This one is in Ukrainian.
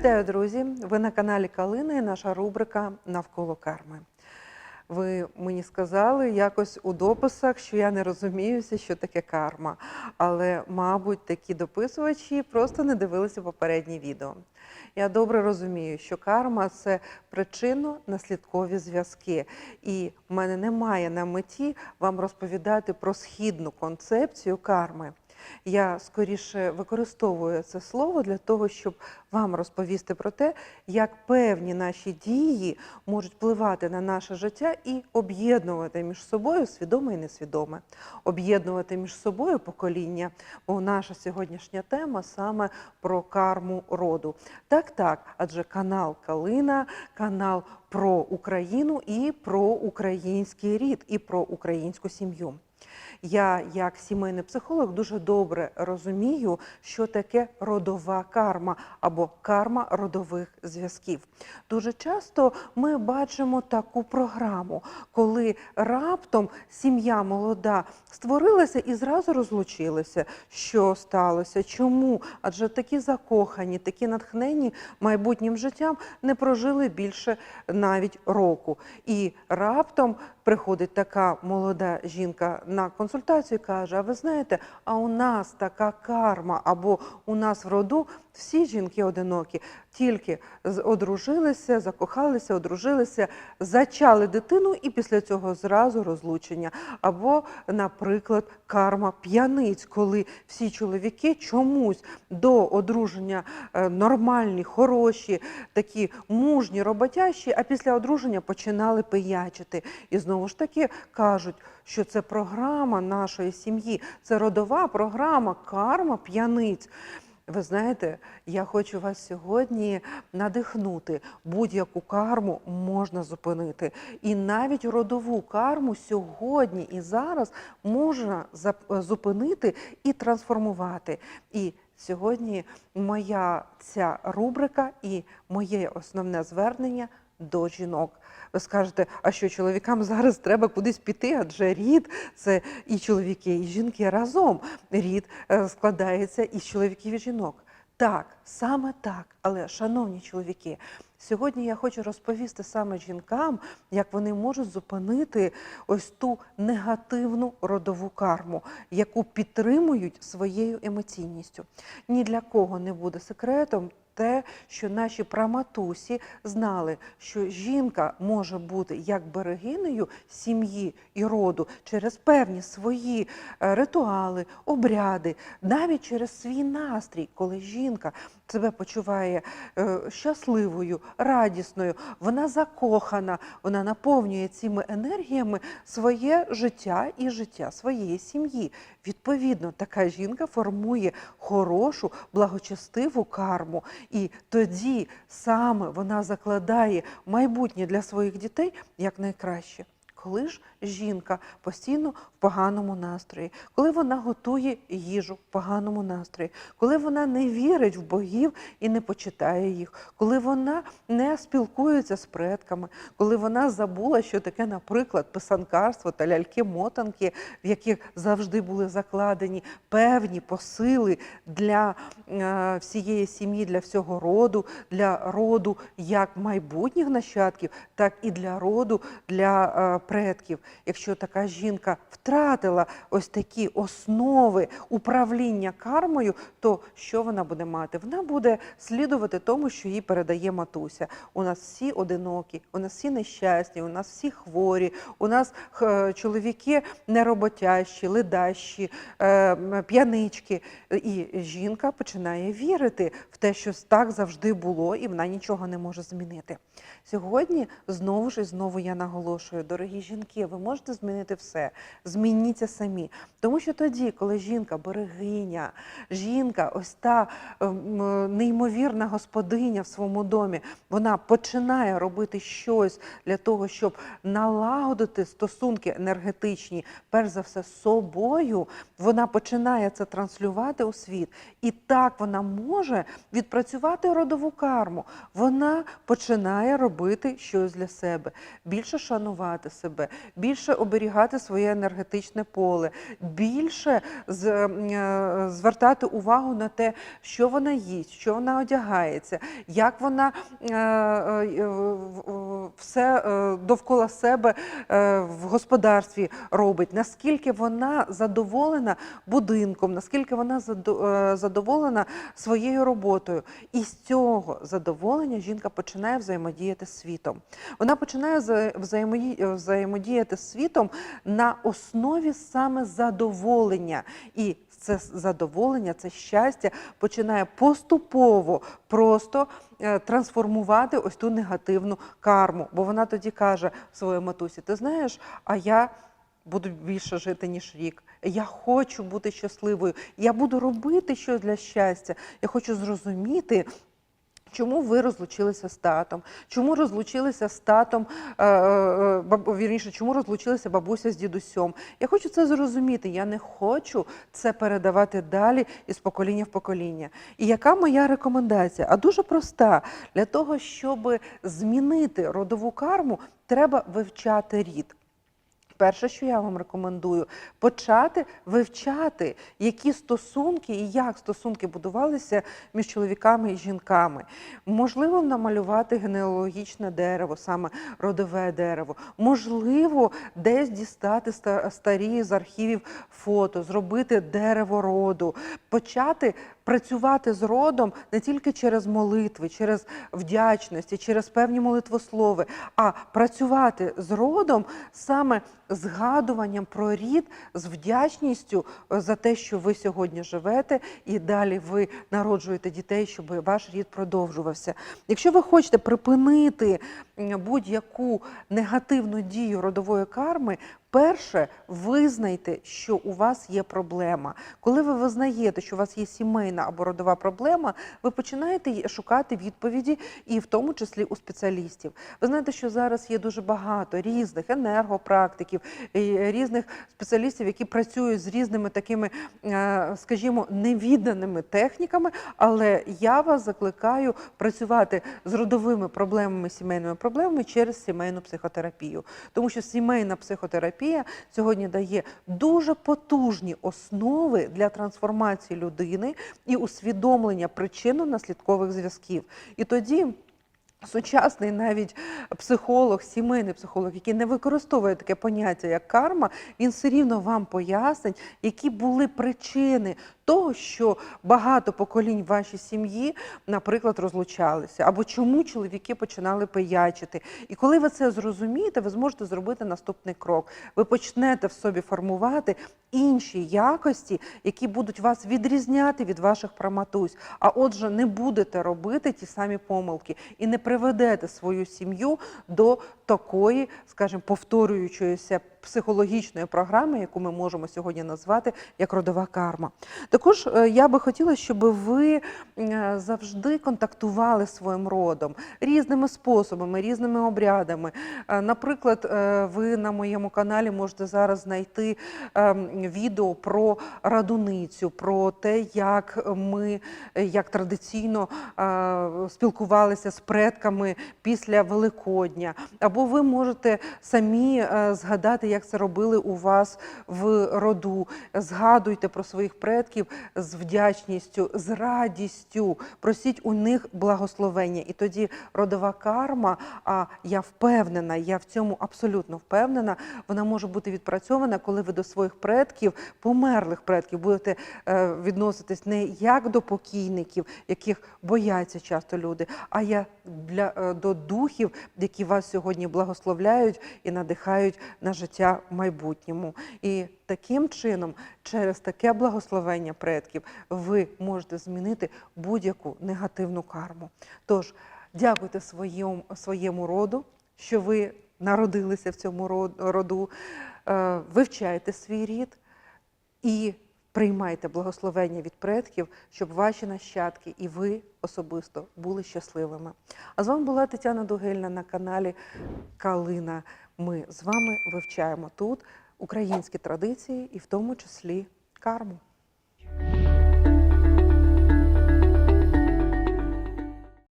Вітаю, друзі! Ви на каналі Калина і наша рубрика Навколо карми. Ви мені сказали якось у дописах, що я не розуміюся, що таке карма. Але, мабуть, такі дописувачі просто не дивилися попередні відео. Я добре розумію, що карма це причинно-наслідкові зв'язки. І в мене немає на меті вам розповідати про східну концепцію карми. Я скоріше використовую це слово для того, щоб вам розповісти про те, як певні наші дії можуть впливати на наше життя і об'єднувати між собою свідоме і несвідоме, об'єднувати між собою покоління. Бо наша сьогоднішня тема саме про карму роду. Так, так, адже канал Калина, канал про Україну і про український рід, і про українську сім'ю. Я, як сімейний психолог, дуже добре розумію, що таке родова карма або карма родових зв'язків. Дуже часто ми бачимо таку програму, коли раптом сім'я молода створилася і зразу розлучилася. Що сталося? Чому? Адже такі закохані, такі натхнені майбутнім життям не прожили більше навіть року. І раптом приходить така молода жінка на консультацію і каже: А ви знаєте, а у нас така карма, або у нас в роду всі жінки одинокі, тільки одружилися, закохалися, одружилися, зачали дитину і після цього зразу розлучення. Або, наприклад, карма п'яниць, коли всі чоловіки чомусь до одруження е, нормальні, хороші, такі мужні, роботящі, а після одруження починали пиячити. І знову ж таки кажуть, що це програма нашої сім'ї, це родова програма, карма п'яниць. Ви знаєте, я хочу вас сьогодні надихнути. Будь-яку карму можна зупинити. І навіть родову карму сьогодні і зараз можна зап- зупинити і трансформувати. І сьогодні моя ця рубрика і моє основне звернення до жінок. Ви скажете, а що чоловікам зараз треба кудись піти? Адже рід це і чоловіки, і жінки разом. Рід е, складається із чоловіків і жінок. Так, саме так. Але, шановні чоловіки, сьогодні я хочу розповісти саме жінкам, як вони можуть зупинити ось ту негативну родову карму, яку підтримують своєю емоційністю. Ні для кого не буде секретом те, що наші праматусі знали, що жінка може бути як берегинею сім'ї і роду через певні свої е, ритуали, обряди, навіть через свій настрій, коли жінка себе почуває е, щасливою, радісною, вона закохана, вона наповнює цими енергіями своє життя і життя своєї сім'ї. Відповідно, така жінка формує хорошу, благочестиву карму, і тоді саме вона закладає майбутнє для своїх дітей як найкраще. Коли ж жінка постійно в поганому настрої, коли вона готує їжу в поганому настрої, коли вона не вірить в богів і не почитає їх, коли вона не спілкується з предками, коли вона забула, що таке, наприклад, писанкарство та ляльки-мотанки, в яких завжди були закладені певні посили для е, всієї сім'ї, для всього роду, для роду як майбутніх нащадків, так і для роду, для е, предків. Якщо така жінка втратила ось такі основи управління кармою, то що вона буде мати? Вона буде слідувати тому, що їй передає матуся. У нас всі одинокі, у нас всі нещасні, у нас всі хворі, у нас е, чоловіки нероботящі, ледащі, е, п'янички. І жінка починає вірити в те, що так завжди було, і вона нічого не може змінити. Сьогодні знову ж і знову я наголошую, дорогі жінки, ви можете змінити все. Змініться самі. Тому що тоді, коли жінка берегиня, жінка, ось та ем, неймовірна господиня в своєму домі, вона починає робити щось для того, щоб налагодити стосунки енергетичні, перш за все, з собою, вона починає це транслювати у світ. І так вона може відпрацювати родову карму. Вона починає робити щось для себе, більше шанувати себе, більше оберігати своє енергетичне поле, більше е, звертати увагу на те, що вона їсть, що вона одягається, як вона е, е, все довкола себе в господарстві робить, наскільки вона задоволена будинком, наскільки вона задоволена своєю роботою. І з цього задоволення жінка починає взаємодіяти з світом. Вона починає вза- взаємодії- взаємодіяти з світом на основі саме задоволення. І це задоволення, це щастя починає поступово просто е, трансформувати ось ту негативну карму. Бо вона тоді каже своїй матусі: ти знаєш, а я. Буду більше жити, ніж рік. Я хочу бути щасливою. Я буду робити щось для щастя. Я хочу зрозуміти, Чому ви розлучилися з татом? Чому розлучилися з татом, е, е, вірніше, чому розлучилися бабуся з дідусем? Я хочу це зрозуміти. Я не хочу це передавати далі із покоління в покоління. І яка моя рекомендація? А дуже проста: для того, щоб змінити родову карму, треба вивчати рід. Перше, що я вам рекомендую, почати вивчати, які стосунки і як стосунки будувалися між чоловіками і жінками. Можливо, намалювати генеалогічне дерево, саме родове дерево. Можливо, десь дістати старі з архівів фото, зробити дерево роду, почати працювати з родом не тільки через молитви, через вдячності, через певні молитвослови, а працювати з родом саме згадуванням про рід, з вдячністю е, за те, що ви сьогодні живете, і далі ви народжуєте дітей, щоб ваш рід продовжувався. Якщо ви хочете припинити будь-яку негативну дію родової карми, Перше, визнайте, що у вас є проблема. Коли ви визнаєте, що у вас є сімейна або родова проблема, ви починаєте шукати відповіді, і в тому числі у спеціалістів. Ви знаєте, що зараз є дуже багато різних енергопрактиків, різних спеціалістів, які працюють з різними такими, е, скажімо, невідданими техніками. Але я вас закликаю працювати з родовими проблемами, сімейними проблемами через сімейну психотерапію, тому що сімейна психотерапія сьогодні дає дуже потужні основи для трансформації людини і усвідомлення причинно-наслідкових зв'язків. І тоді. Сучасний навіть психолог, сімейний психолог, який не використовує таке поняття як карма, він все рівно вам пояснить, які були причини того, що багато поколінь вашій сім'ї, наприклад, розлучалися, або чому чоловіки починали пиячити. І коли ви це зрозумієте, ви зможете зробити наступний крок. Ви почнете в собі формувати інші якості, які будуть вас відрізняти від ваших праматусь. А отже, не будете робити ті самі помилки і не приведете свою сім'ю до такої, скажімо, повторюючоїся психологічної програми, яку ми можемо сьогодні назвати як родова карма. Також е, я би хотіла, щоб ви е, завжди контактували своїм родом різними способами, різними обрядами. Е, Наприклад, ви на моєму каналі можете зараз знайти відео про радуницю, про те, як ми як традиційно спілкувалися з предками після Великодня. Або ви можете самі згадати, як це робили у вас в роду. Згадуйте про своїх предків з вдячністю, з радістю. Просіть у них благословення. І тоді родова карма, а я впевнена, я в цьому абсолютно впевнена, вона може бути відпрацьована, коли ви до своїх предків, померлих предків, будете е, відноситись не як до покійників, яких бояться часто люди, а як для, е, до духів, які вас сьогодні благословляють і надихають на життя в майбутньому. І таким чином, через таке благословення предків, ви можете змінити будь-яку негативну карму. Тож дякуйте своєму, своєму роду, що ви народилися в цьому роду, е, вивчайте свій рід і приймайте благословення від предків, щоб ваші нащадки і ви особисто були щасливими. А з вами була Тетяна Дугельна на каналі Калина ми з вами вивчаємо тут українські традиції і в тому числі карму.